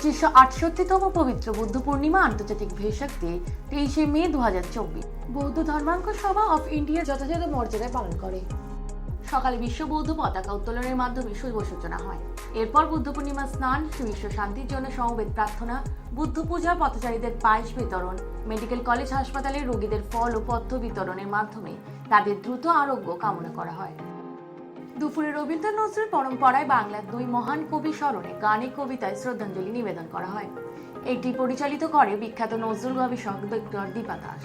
পঁচিশশো আটষট্টিতম পবিত্র বুদ্ধ পূর্ণিমা আন্তর্জাতিক ভেসাক ডে তেইশে মে দু হাজার চব্বিশ। বৌদ্ধ ধর্মাঙ্ক সভা অফ ইন্ডিয়া যথাযথ মর্যাদায় পালন করে। সকালে বিশ্ব বৌদ্ধ পতাকা উত্তোলনের মাধ্যমে শুভ সূচনা হয়। এরপর বুদ্ধ পূর্ণিমা স্নান বিশ্ব শান্তির জন্য সমবেত প্রার্থনা, বুদ্ধ পূজা, পথচারীদের পায়েস বিতরণ, মেডিকেল কলেজ, হাসপাতালে রোগীদের ফল ও পথ্য বিতরণের মাধ্যমে তাদের দ্রুত আরোগ্য কামনা করা হয়। দুপুরে রবীন্দ্র নজরুল পরম্পরায় বাংলার দুই মহান কবি স্মরণে গানে কবিতায় শ্রদ্ধাঞ্জলি নিবেদন করা হয়। এটি পরিচালিত করে বিখ্যাত নজরুল গবেষক ডক্টর দীপা দাস।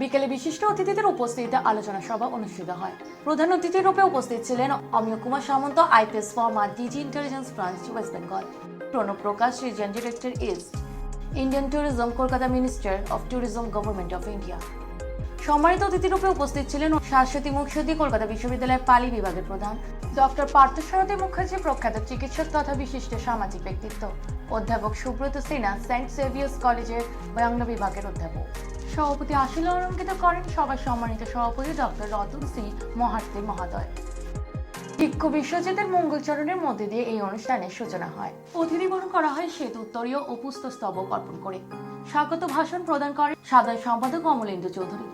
বিকেলে বিশিষ্ট অতিথিদের উপস্থিতিতে আলোচনা সভা অনুষ্ঠিত হয়। প্রধান অতিথি রূপে উপস্থিত ছিলেন Amiya Kumar Samanta, IPS former DG intelligence branch West Bengal. Pranab Prakash region director is Indian tourism, Kolkata minister of tourism, government of India. সম্মানিত অতিথিরূপে উপস্থিত ছিলেন শাশ্বতী মুখসুদ্দি কলকাতা বিশ্ববিদ্যালয়ের পালি বিভাগের প্রধান ডক্টর পার্থসারথী মুখার্জি, প্রখ্যাত চিকিৎসক তথা বিশিষ্ট সামাজিক ব্যক্তিত্ব, অধ্যাপক সুব্রত সিনহা, সেন্ট সেভিয়ার্স কলেজের বাংলা বিভাগের অধ্যাপক। সভাপতি আসিল অলঙ্কিত করেন সভার সম্মানিত সভাপতি ডক্টর রতন সিং মহার্তি মহাদয়। ভিক্ষু বিশ্বজিতের মঙ্গলচরণের মধ্যে দিয়ে এই অনুষ্ঠানের সূচনা হয়। অতিথি বরণ করা হয় শ্বেত উত্তরীয় ও পুস্তক স্তবক অর্পণ করে। স্বাগত ভাষণ প্রদান করেন সাধারণ সম্পাদক অমলেন্দু চৌধুরী।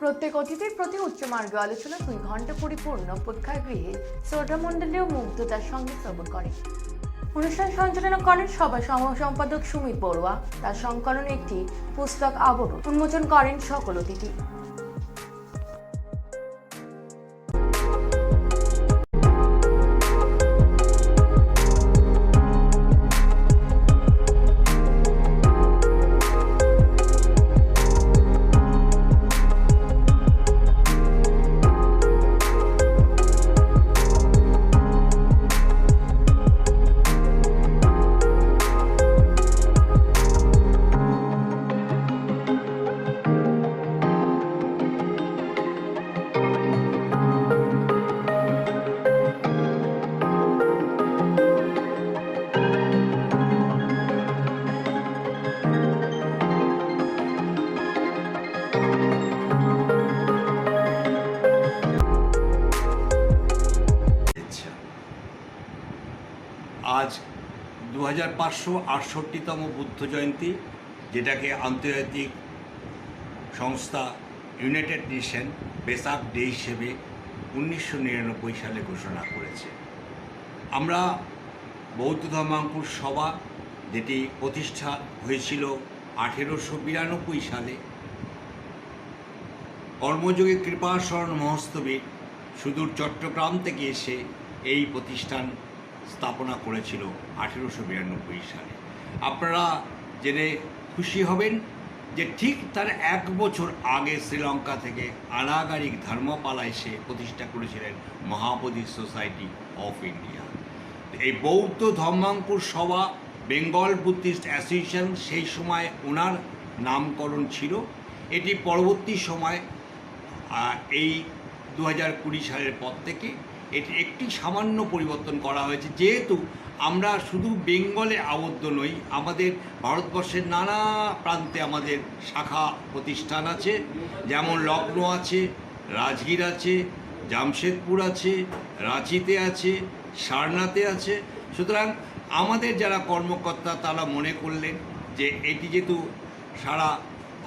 প্রত্যেক অতিথির প্রতি উচ্চমার্গ আলোচনা দুই ঘণ্টা পরিপূর্ণ প্রেক্ষাগৃহে শ্রোতামণ্ডলীয় মুগ্ধতার সঙ্গে শ্রবণ করে অনুষ্ঠান সঞ্চালনা করেন সভা সহ সম্পাদক সুমিত বড়ুয়া। তার সংকলনে একটি পুস্তক আবরণ উন্মোচন করেন সকল অতিথি। আজ দু হাজার পাঁচশো আটষট্টিতম বুদ্ধ জয়ন্তী, যেটাকে আন্তর্জাতিক সংস্থা ইউনাইটেড নেশন বেসাক ডে হিসেবে উনিশশো নিরানব্বই সালে ঘোষণা করেছে। আমরা বৌদ্ধ ধর্মাঙ্কুর সভা, যেটি প্রতিষ্ঠা হয়েছিল আঠেরোশো বিরানব্বই সালে, কর্মযোগী কৃপাশরণ মহস্তবীর সুদূর চট্টগ্রাম থেকে এসে এই প্রতিষ্ঠান স্থাপনা করেছিল আঠেরোশো বিরানব্বই সালে। আপনারা জেনে খুশি হবেন যে ঠিক তার এক বছর আগে শ্রীলঙ্কা থেকে আনাগারিক ধর্মপালা এসে প্রতিষ্ঠা করেছিলেন মহাবোধি সোসাইটি অফ ইন্ডিয়া। এই বৌদ্ধ ধর্মাঙ্কুর সভা, বেঙ্গল বুদ্ধিস্ট অ্যাসোসিয়েশন সেই সময় ওনার নামকরণ ছিল। এটি পরবর্তী সময় এই দু হাজার কুড়ি সালের পর থেকে এটি একটি সামান্য পরিবর্তন করা হয়েছে। যেহেতু আমরা শুধু বেঙ্গলে আবদ্ধ নই, আমাদের ভারতবর্ষের নানা প্রান্তে আমাদের শাখা প্রতিষ্ঠান আছে, যেমন লখনৌ আছে, রাজগীর আছে, জামশেদপুর আছে, রাঁচিতে আছে সারনাথে আছে। সুতরাং আমাদের যারা কর্মকর্তা তারা মনে করলেন যে এটি যেহেতু সারা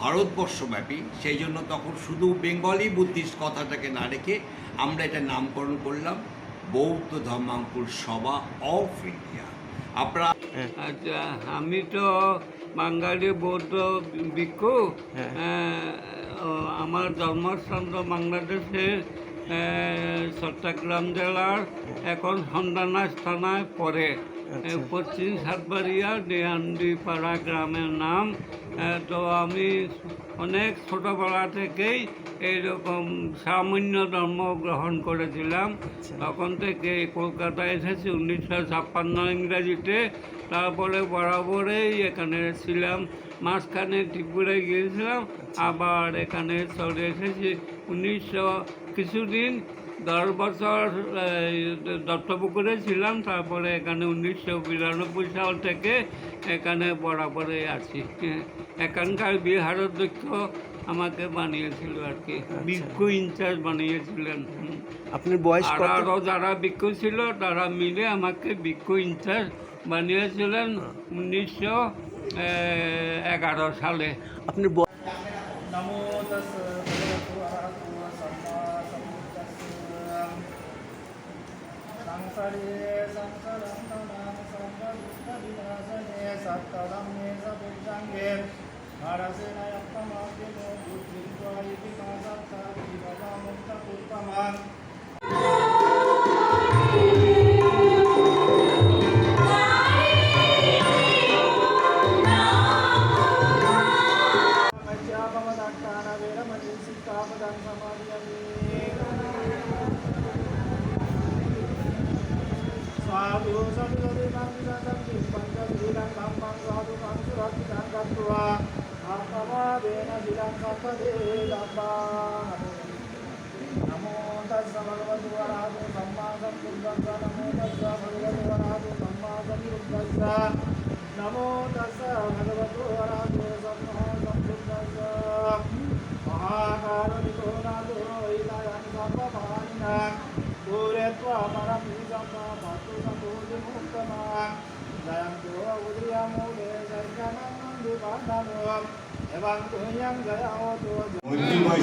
ভারতবর্ষব্যাপী সেই জন্য তখন শুধু বেঙ্গলি বুদ্ধিস্ট কথাটাকে না রেখে আমরা এটা নামকরণ করলাম বৌদ্ধ ধর্মাঙ্কুর সভা অফ ইন্ডিয়া আপনারা আচ্ছা আমি তো বাঙালি বৌদ্ধ ভিক্ষু হ্যাঁ। আমার জন্মস্থান তো বাংলাদেশের চট্টগ্রাম জেলার এখন সন্ধানা স্থানায় পড়ে। পশ্চিম সাতবাড়িয়া ডিহান্ডি পাড়া গ্রামের নাম। তো আমি অনেক ছোটোবেলা থেকেই এইরকম সামান্য ধর্ম গ্রহণ করেছিলাম। আচ্ছা। তখন থেকে কলকাতায় এসেছি উনিশশো ছাপ্পান্ন ইংরাজিতে। তারপরে বরাবরেই এখানে ছিলাম মাঝখানে ত্রিপুরায় গিয়েছিলাম। আবার এখানে চলে এসেছি। উনিশশো কিছুদিন দশ বছর দত্তপুকুরে ছিলাম তারপরে এখানে উনিশশো বিরানব্বই সাল থেকে এখানে বরাবরে আছি। এখানকার বিহার অধ্যক্ষ আমাকে বানিয়েছিল আর কি। বিক্ষু ইনচার্জ বানিয়েছিলেন। হুম। আপনার বয়স আর আরও যারা বিক্ষু ছিল তারা মিলে আমাকে বিক্ষু ইনচার্জ বানিয়েছিলেন উনিশশো এগারো সালে। আপনি हरे सप्तरं नमाम सप्तविघ्नविनाशने सप्तरम्ये सपिङ्गे हरसेनयप्पमाद्यमो बुद्धिं त्वायि पिता सप्ताभिभजामुक्तपुत्तमान्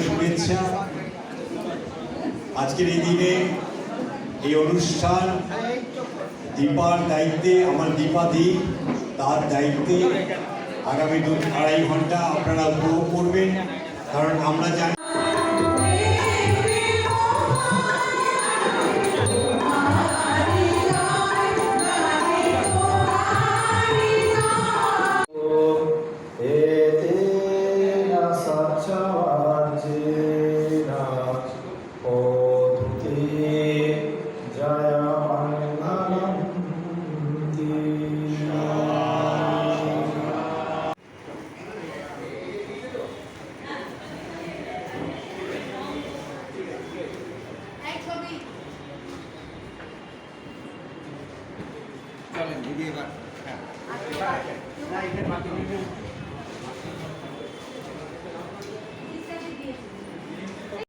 শুভেচ্ছা। আজকের এই দিনে এই অনুষ্ঠান দীপার দায়িত্বে, আমার দীপাদি, তার দায়িত্বে আগামী দু আড়াই ঘণ্টা আপনারা উপভোগ করবেন। কারণ আমরা জানি চলেন দিদি এবার হ্যাঁ